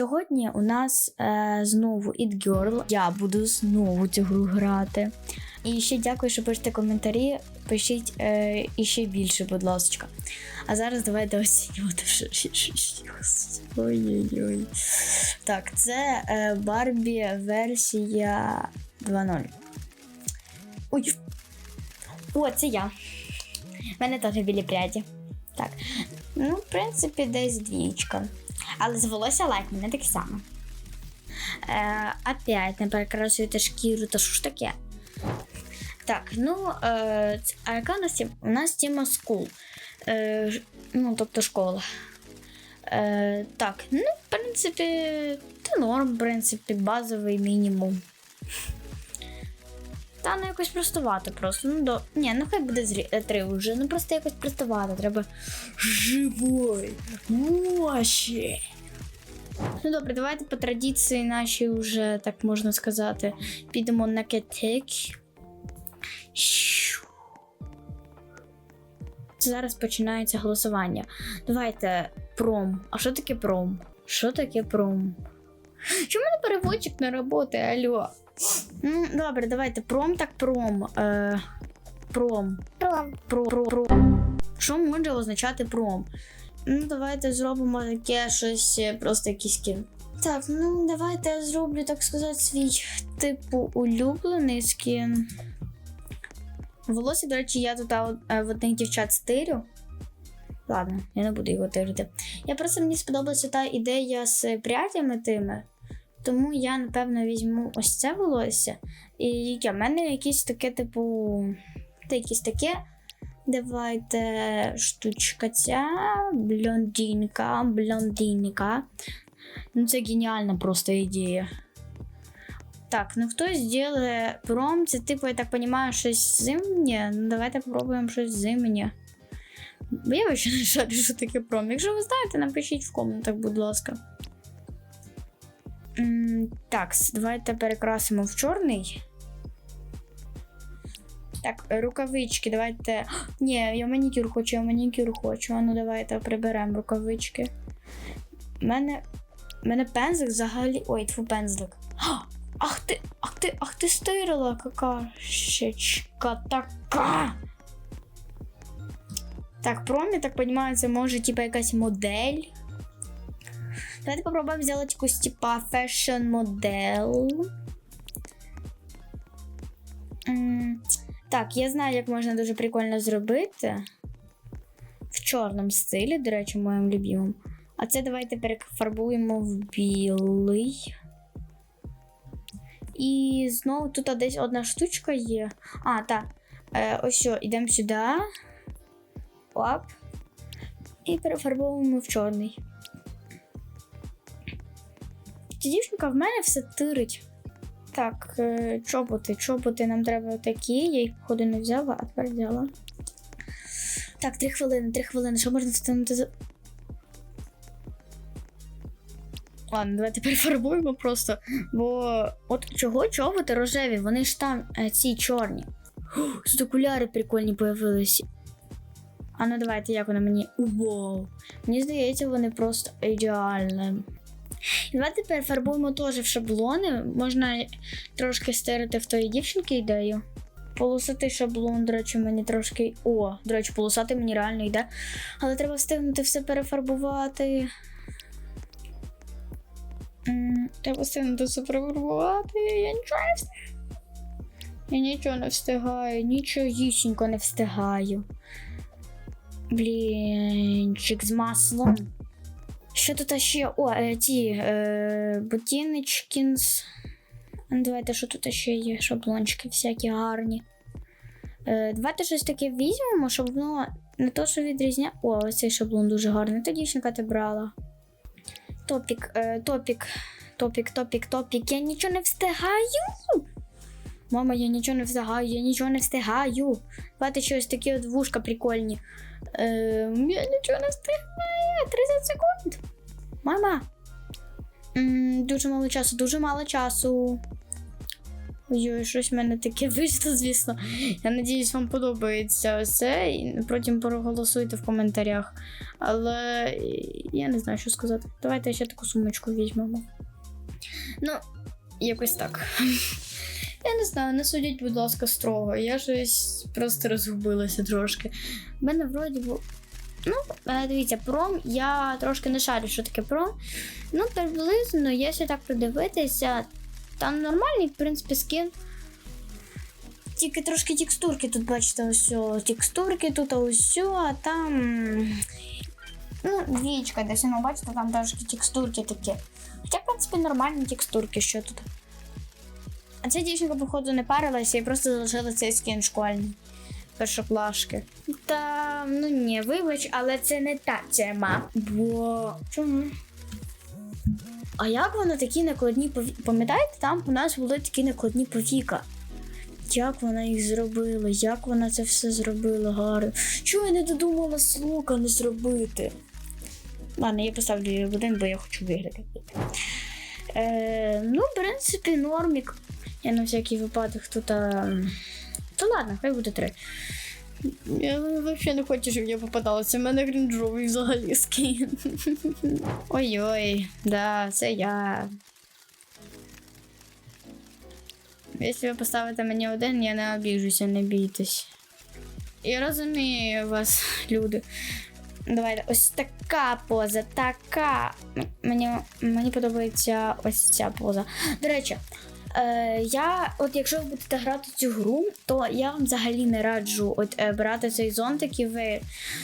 Сьогодні у нас е, знову It Girl. Я буду знову цю гру грати. І ще дякую, що пишете коментарі. Пишіть е, іще більше, будь ласка. А зараз давайте оцінювати. Ой-ой-ой. Так, це е, Барбі версія 2.0. Ой. О, це я. У мене теж білі пряді. Так. Ну, в принципі, десь двічка. Але з волосся лайк, мене таке саме. Е, опять не перекрасуєте шкіру, та що ж таке? Так, ну, е, а у нас? У нас тема school. Е, ну, тобто школа. Е, так, ну, в принципі, це норм, в принципі, базовий мінімум. Та ну якось простувати просто. Ну, до... Ні, ну хай буде зрі... е, три вже. Ну просто якось простувати. Треба живой. Мощі. Ну добре, давайте по традиції наші вже, так можна сказати, підемо на кетек. Зараз починається голосування. Давайте пром. А що таке пром? Що таке пром? Чому мене переводчик не працює, алло? Ну, добре, давайте пром так пром. Е, пром. Пром. Про, про, про. Що може означати пром? Ну, давайте зробимо таке щось, е, просто якийсь скін. Так, ну давайте я зроблю, так сказати, свій типу улюблений скін. Волосся, до речі, я тут е, в одних дівчат стирю. Ладно, я не буду його тирити. Я просто мені сподобалася та ідея з прядями тими. Тому я, напевно, візьму ось це волосся. І яке? В мене якесь таке, типу. Та якесь таке. Давайте штучка ця, блондинка, блондинка. Ну, це геніальна просто ідея. Так, ну хтось зробить пром, це типу, я так розумію, щось зимнє. Ну, давайте попробуємо щось зимнє. Бо я ще не шарю, що таке пром. Якщо ви знаєте, напишіть в коментах, будь ласка. Так, давайте перекрасимо в чорний. Так, рукавички, давайте. Ні, я манікюр хочу, я манікюр хочу. А ну давайте приберемо рукавички. У мене. У мене пензлик взагалі. Ой, тьфу пензлик. Ах ти, ах ти, ах ти стирила, какашечка така. Так, пром, я так розумію, це може типа якась модель. Давайте попробуємо зробити якусь типа фешн модель. Так, я знаю, як можна дуже прикольно зробити. В чорному стилі, до речі, моєму любимому. А це давайте перефарбуємо в білий. І знову тут десь одна штучка є. А, так. Е, ось що, йдемо сюди. Оп. І перефарбовуємо в чорний. Ця дівчинка в мене все тирить. Так, е, чоботи, чоботи нам треба такі. Я їх, походу, не взяла, а тепер взяла. Так, три хвилини, три хвилини. Що можна встигнути за. Ладно, давайте перефарбуємо просто. Бо от чого чоботи рожеві, вони ж там е, ці чорні. Тут окуляри прикольні появилися. А ну давайте, як вони мені. Вау! Мені здається, вони просто ідеальні. І Давайте перефарбуємо теж в шаблони. Можна трошки стирити в тої дівчинки ідею. Полосатий шаблон, до речі, мені трошки. О, до речі, полосатий мені реально йде. Але треба встигнути все перефарбувати. Треба встигнути все перефарбувати. Я нічого не встигаю. Я нічого не встигаю, нічогісінько не встигаю. Блінчик з маслом. Що тут ще? О, е, ті е, ботиночкінс. Ну, Давайте, що тут ще є? Шаблончики всякі гарні. Е, давайте щось таке візьмемо, щоб воно не то, що відрізняє. О, ось цей шаблон дуже гарний. Та дівчинка ти брала. Топік, топік, топік, топік, топік. Я нічого не встигаю. Мама, я нічого не встигаю, я нічого не встигаю. Давайте щось такі от вушка прикольні. Е, я нічого не встигаю. 30 секунд. Мама. М, дуже мало часу, дуже мало часу. Ой, щось в мене таке вийшло, звісно. Я надіюсь, вам подобається це. І потім проголосуйте в коментарях. Але я не знаю, що сказати. Давайте ще таку сумочку візьмемо. Ну, якось так. Я не знаю, не судіть, будь ласка, строго. Я щось просто розгубилася трошки. У мене вроді. Ну, е, дивіться, пром, я трошки не шарю, що таке пром. Ну, приблизно, якщо так придивитися, там нормальний, в принципі, скін. Тільки трошки текстурки тут, бачите, ось текстурки тут, ось, а там. Ну, двічка десь, ну, бачите, там трошки текстурки такі. Хоча, в принципі, нормальні текстурки, що тут. А ця дівчинка, походу, не парилася і просто залишила цей скін школьний. Першоклашки. Та ну ні, вибач, але це не та тема. Бо. Чому? А як воно такі накладні пові... Пам'ятаєте, там у нас були такі накладні повіка. Як вона їх зробила? Як вона це все зробила гарно? Чого я не додумала слука не зробити? Ладно, я поставлю її в один, бо я хочу виграти. Е, ну, в принципі, нормік. Я на всякий випадок тут. А... Та ладно, хай буде три. Я взагалі не хочу, щоб я попадалася. У мене грінджовий взагалі скін. Ой-ой, да, це я. Якщо ви поставите мені один, я не обіжуся, не бійтесь. Я розумію вас, люди. Давайте, ось така поза, така. Мені, мені подобається ось ця поза. До речі, Е, я, от якщо ви будете грати цю гру, то я вам взагалі не раджу от, е, брати цей зонтик і ви.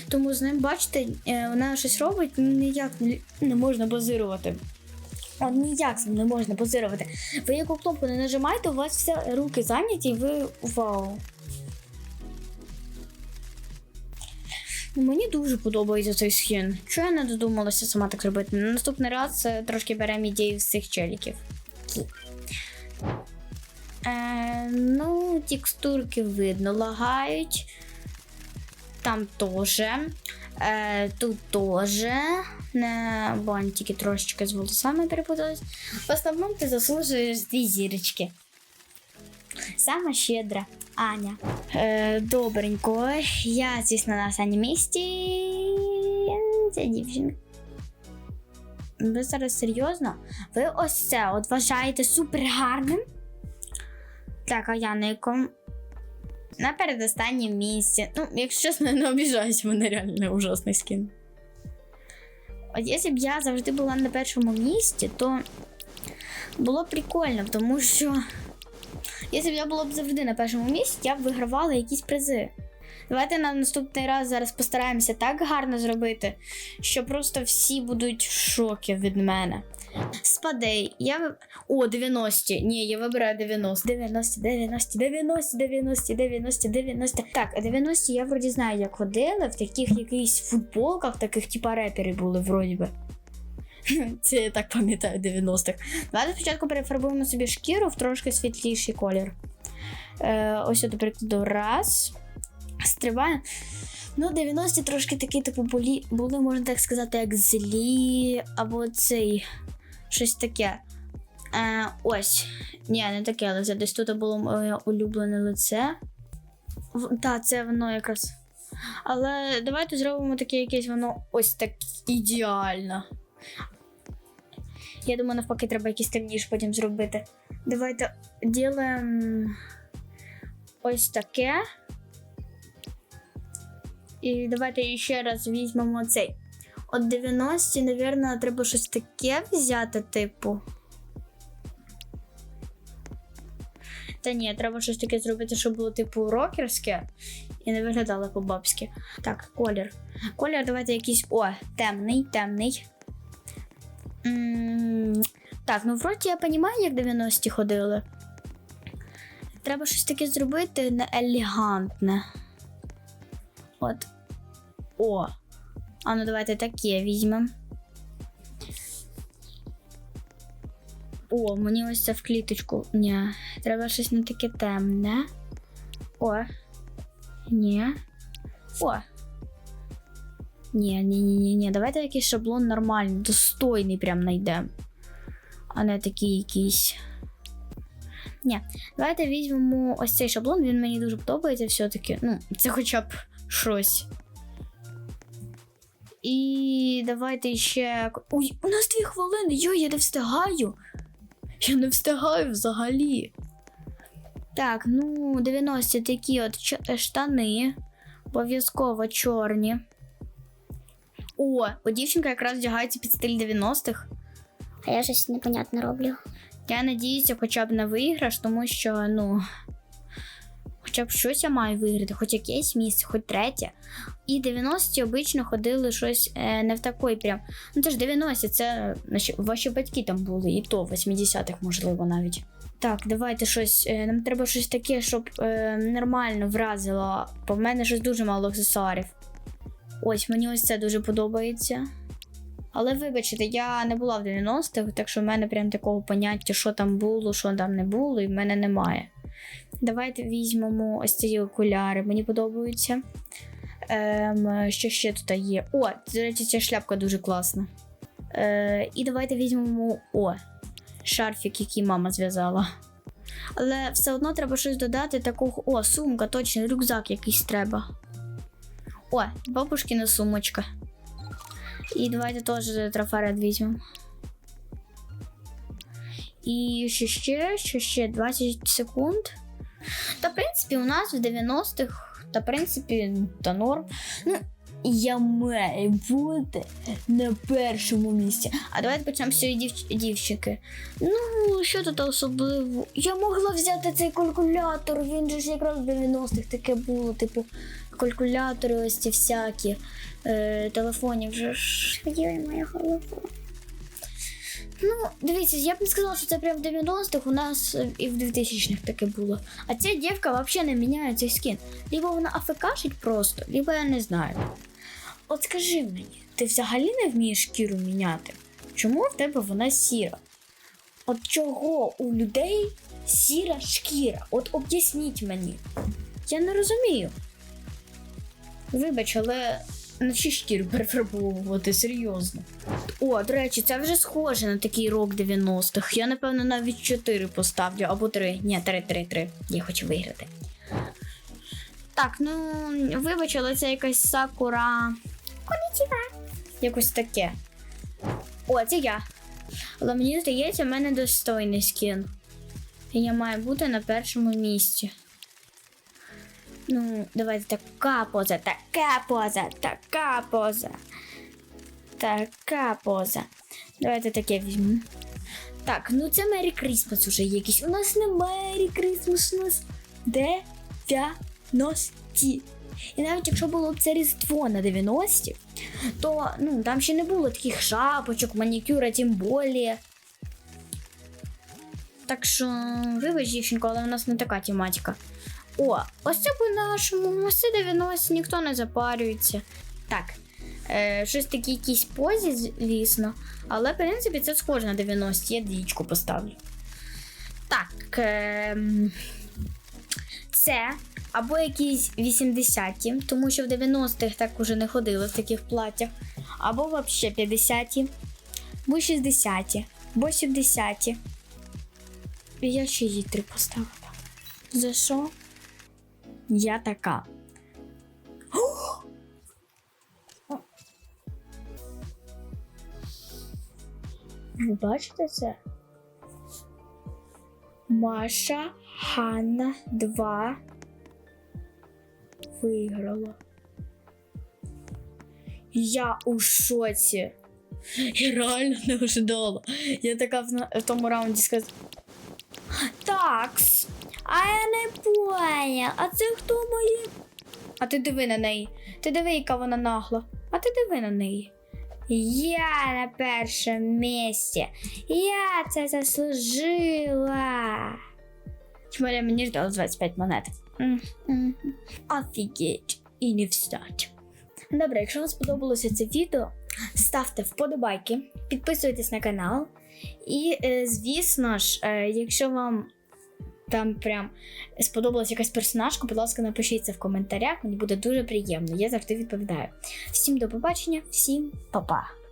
Тому з ним, бачите, е, вона щось робить, ну, ніяк не, можна базирувати. От ніяк з ним не можна базирувати. Ви яку кнопку не нажимаєте, у вас все руки зайняті, і ви вау. Ну, Мені дуже подобається цей скін. Чого я не додумалася сама так робити? Наступний раз е, трошки беремо ідею з цих челіків. Е, ну, текстурки видно, лагають. Там теж. Е, тут теж. Не бантики трошечки з волосами перепутались. В основному ти заслужуєш дві зірочки. Сама щедра Аня. Е, добренько. Я, звісно, на останньому місці. Ця дівчинка. Ви зараз серйозно? Ви ось це от вважаєте супер гарним? Так, а на якому? Передостаннім місці. Ну, якщо чесно, не обіжаюсь, в мене реально ужасний скін. От якщо б я завжди була на першому місці, то було б прикольно, тому що якщо б я була б завжди на першому місці, я б вигравала якісь призи. Давайте на наступний раз зараз постараємося так гарно зробити, що просто всі будуть в шокі від мене. Спадей. Я. О, 90. Ні, я вибираю 90. 90, 90, 90, 90, 90, 90. Так, 90 я вроді знаю, як ходили в таких якихось футболках, таких типа репери були, вроді би. Це я так пам'ятаю 90-х. Давайте спочатку перефарбуємо собі шкіру в трошки світліший колір. Е, ось, до прикладу, раз. Стрибаємо. Ну, 90-ті трошки такі, типу, були, були, можна так сказати, як злі, або цей. Щось таке. Е, ось. Ні, не таке лице. Десь тут було моє улюблене лице. В- Та, це воно якраз. Але давайте зробимо таке якесь воно ось так ідеально. Я думаю, навпаки, треба якийсь темніше потім зробити. Давайте ділимо ось таке. І давайте ще раз візьмемо цей. От 90, напевно, треба щось таке взяти, типу. Та ні, треба щось таке зробити, щоб було типу рокерське і не виглядало по-бабськи. Так, колір. Колір давайте якийсь. О, темний, темний. так, ну вроді я розумію, як 90-ті ходили. Треба щось таке зробити не елегантне. От. О. А ну давайте таке візьмемо. О, мені ось це в кліточку. Ні, треба щось не таке темне. О. Ні. О. Ні, ні, ні, ні, ні. Давайте якийсь шаблон нормальний, достойний прям знайдемо. А не такий якийсь. Ні, давайте візьмемо ось цей шаблон, він мені дуже подобається все-таки. Ну, це хоча б щось. І давайте ще. Ой, у нас дві хвилини. Йой, я не встигаю. Я не встигаю взагалі. Так, ну, 90 такі от е, штани. Обов'язково чорні. О, бо дівчинка якраз вдягається під стиль 90-х. А я щось непонятне роблю. Я надіюся хоча б на виграш, тому що, ну. Хоча б щось я маю виграти, хоч якесь місце, хоч третє. І 90-ті обично ходили щось е, не в такий прям. Ну це ж 90-ті, це ваші батьки там були, і то в 80-х, можливо, навіть. Так, давайте щось. Е, нам треба щось таке, щоб е, нормально вразило. Бо в мене щось дуже мало аксесуарів. Ось, мені ось це дуже подобається. Але вибачте, я не була в 90-х, так що в мене прям такого поняття, що там було, що там не було, і в мене немає. Давайте візьмемо ось ці окуляри, мені подобаються. Ем, що ще тут є? О, до речі, ця шляпка дуже класна. Е, і давайте візьмемо о, шарфік, який мама зв'язала. Але все одно треба щось додати такого. О, сумка, точно, рюкзак якийсь треба. О, бабушкина сумочка. І давайте теж трафарет візьмемо. І що ще, що ще 20 секунд. Та, в принципі, у нас в 90-х, та, в принципі, та норм. Ну, я маю бути на першому місці. А давайте почнемо з цієї дівч- дівчинки. Ну, що тут особливо? Я могла взяти цей калькулятор, він же ж якраз в 90-х таке було, типу, калькулятори ось ці всякі, е, телефонів вже ж. Ой, моя голова. Ну, дивіться, я б не сказала, що це прям в 90-х, у нас е, і в 2000-х таке було. А ця дівка взагалі не міняє цей скін. Либо вона афекашить просто, либо я не знаю. От скажи мені, ти взагалі не вмієш шкіру міняти? Чому в тебе вона сіра? От чого у людей сіра шкіра? От об'ясніть мені. Я не розумію. Вибач, але на чию шкіру перефарбовувати серйозно. О, до речі, це вже схоже на такий рок 90-х. Я, напевно, навіть 4 поставлю, або 3. Ні, 3, 3, 3. Я хочу виграти. Так, ну, вибач, це якась сакура. Конічіва. Якось таке. О, це я. Але мені здається, в мене достойний скін. І я маю бути на першому місці. Ну, давайте така поза, така поза, така поза. Така поза. Давайте таке візьму. Так, ну це Мері Крісмас уже якийсь. У нас не Мері Крісмас, у нас 90-ті. І навіть якщо було б це Різдво на 90-ті, то ну, там ще не було таких шапочок, манікюра, тим більше. Так що, вибач, дівчинко, але у нас не така тематика. О, ось це по-нашому, ось це 90 ніхто не запарюється. Так, е, щось такі якісь позі, звісно. Але, в принципі, це схоже на 90 я двічку поставлю. Так. Е, це або якісь 80-ті, тому що в 90-х так уже не ходили в таких платтях. Або взагалі 50-ті, або 60-ті, або 70-ті. І я ще їй три поставила. За що? Я така. Ви бачите це? Маша Ханна 2 виграла. Я у шоці. Я реально не ожидала. Я така в, тому раунді сказала. Такс. А я не поняла. А це хто мої? А ти диви на неї. Ти диви, яка вона нагла. А ти диви на неї. Я на першому місці. Я це заслужила. Чмаля мені ж дали 25 монет. М. Офігеть. І не встать. Добре, якщо вам сподобалося це відео, ставте вподобайки, підписуйтесь на канал. І, е, звісно ж, е, якщо вам там прям сподобалась якась персонажка, будь ласка, напишіть це в коментарях. Мені буде дуже приємно. Я завжди відповідаю. Всім до побачення, всім па-па!